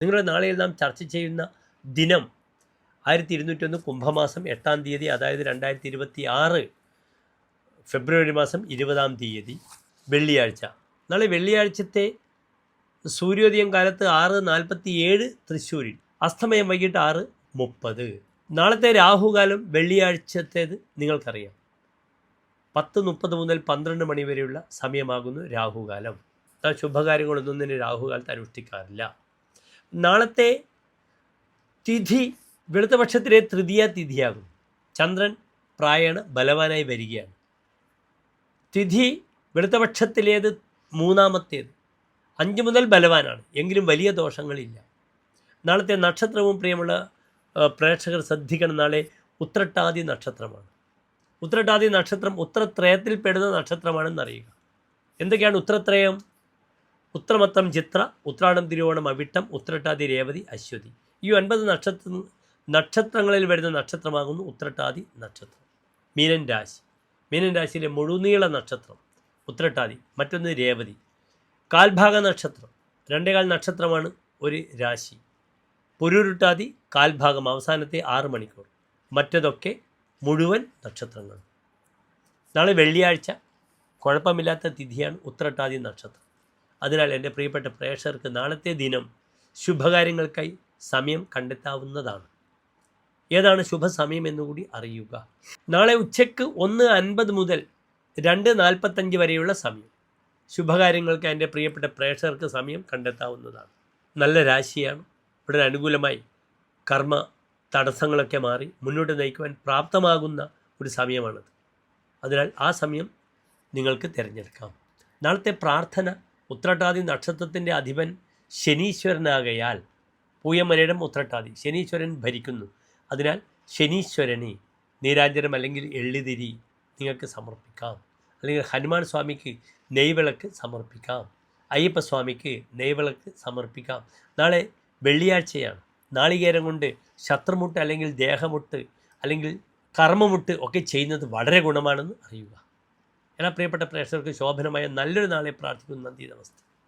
നിങ്ങളുടെ നാളെയിൽ നാം ചർച്ച ചെയ്യുന്ന ദിനം ആയിരത്തി ഇരുന്നൂറ്റൊന്ന് കുംഭമാസം എട്ടാം തീയതി അതായത് രണ്ടായിരത്തി ഇരുപത്തി ആറ് ഫെബ്രുവരി മാസം ഇരുപതാം തീയതി വെള്ളിയാഴ്ച. നാളെ വെള്ളിയാഴ്ചത്തെ സൂര്യോദയം കാലത്ത് ആറ് നാൽപ്പത്തി ഏഴ് തൃശ്ശൂരിൽ അസ്തമയം വൈകിട്ട് ആറ് മുപ്പത്. നാളത്തെ രാഹുകാലം വെള്ളിയാഴ്ചത്തേത് നിങ്ങൾക്കറിയാം. പത്ത് മുപ്പത് മുതൽ പന്ത്രണ്ട് മണി വരെയുള്ള സമയമാകുന്നു രാഹുകാലം. ശുഭകാര്യങ്ങളൊന്നും തന്നെ രാഹുകാലത്ത് അനുഷ്ഠിക്കാറില്ല. നാളത്തെ തിഥി വെളുത്തപക്ഷത്തിലെ തൃതീയ തിഥിയാകും. ചന്ദ്രൻ പ്രായണ ബലവാനായി വരികയാണ്. തിഥി വെളുത്തപക്ഷത്തിലേത് മൂന്നാമത്തേത്. അഞ്ച് മുതൽ ബലവാനാണ്. എങ്കിലും വലിയ ദോഷങ്ങളില്ല. നാളത്തെ നക്ഷത്രവും പ്രിയമുള്ള പ്രേക്ഷകർ ശ്രദ്ധിക്കണം. നാളെ ഉത്രട്ടാതി നക്ഷത്രമാണ്. ഉത്രട്ടാതി നക്ഷത്രം ഉത്രത്രയത്തിൽ പെടുന്ന നക്ഷത്രമാണെന്ന് അറിയുക എന്തൊക്കെയാണ് ഉത്രത്രയം? ഉത്രമത്തം ചിത്ര ഉത്രാടം തിരുവോണം അവിട്ടം ഉത്രട്ടാതി രേവതി അശ്വതി. ഈ ഒൻപത് നക്ഷത്ര നക്ഷത്രങ്ങളിൽ വരുന്ന നക്ഷത്രമാകുന്നു ഉത്രട്ടാതി നക്ഷത്രം. മീനൻ രാശി. മീനൻ രാശിയിലെ മുഴുനീള നക്ഷത്രം ഉത്രട്ടാതി. മറ്റൊന്ന് രേവതി. കാൽഭാഗ നക്ഷത്രം. രണ്ടേകാൽ നക്ഷത്രമാണ് ഒരു രാശി. പുരുരുട്ടാതി കാൽഭാഗം അവസാനത്തെ ആറ് മണിക്കൂർ. മറ്റതൊക്കെ മുഴുവൻ നക്ഷത്രങ്ങൾ. നാളെ വെള്ളിയാഴ്ച. കുഴപ്പമില്ലാത്ത തിഥിയാണ് ഉത്രട്ടാതി നക്ഷത്രം. അതിനാൽ എന്റെ പ്രിയപ്പെട്ട പ്രേക്ഷകർക്ക് നാളത്തെ ദിനം ശുഭകാര്യങ്ങൾക്കായി സമയം കണ്ടെത്താവുന്നതാണ്. ഏതാണ് ശുഭസമയം എന്നുകൂടി അറിയുക. നാളെ ഉച്ചയ്ക്ക് ഒന്ന് അൻപത് മുതൽ രണ്ട് നാൽപ്പത്തഞ്ച് വരെയുള്ള സമയം. ശുഭകാര്യങ്ങൾക്ക് എന്റെ പ്രിയപ്പെട്ട പ്രേക്ഷകർക്ക് സമയം കണ്ടെത്താവുന്നതാണ്. നല്ല രാശിയാണ്. ഇവിടെ അനുകൂലമായി കർമ്മ തടസ്സങ്ങളൊക്കെ മാറി മുന്നോട്ട് നയിക്കുവാൻ പ്രാപ്തമാകുന്ന ഒരു സമയമാണത്. അതിനാൽ ആ സമയം നിങ്ങൾക്ക് തിരഞ്ഞെടുക്കാം. നാളത്തെ പ്രാർത്ഥന ഉത്രട്ടാതി നക്ഷത്രത്തിന്റെ അധിപൻ ശനീശ്വരനാകയാൽ പൂയമനയിടം ഉത്രട്ടാതി ശനീശ്വരൻ ഭരിക്കുന്നു. അതിനാൽ ശനീശ്വരനെ നീരാഞ്ജനം അല്ലെങ്കിൽ എള്ളിതിരി നിങ്ങൾക്ക് സമർപ്പിക്കാം. അല്ലെങ്കിൽ ഹനുമാൻ സ്വാമിക്ക് നെയ്വിളക്ക് സമർപ്പിക്കാം. അയ്യപ്പസ്വാമിക്ക് നെയ്വിളക്ക് സമർപ്പിക്കാം. നാളെ വെള്ളിയാഴ്ചയാണ്. നാളികേരം കൊണ്ട് ശത്രുമുട്ട് അല്ലെങ്കിൽ ദേഹമുട്ട് അല്ലെങ്കിൽ കർമ്മമുട്ട് ഒക്കെ ചെയ്യുന്നത് വളരെ ഗുണമാണെന്ന് അറിയുക. എല്ലാ പ്രിയപ്പെട്ട പ്രേക്ഷകർക്ക് ശോഭനമായ നല്ലൊരു നാളെ പ്രാർത്ഥിക്കുന്നു നന്ദി നമസ്തേ.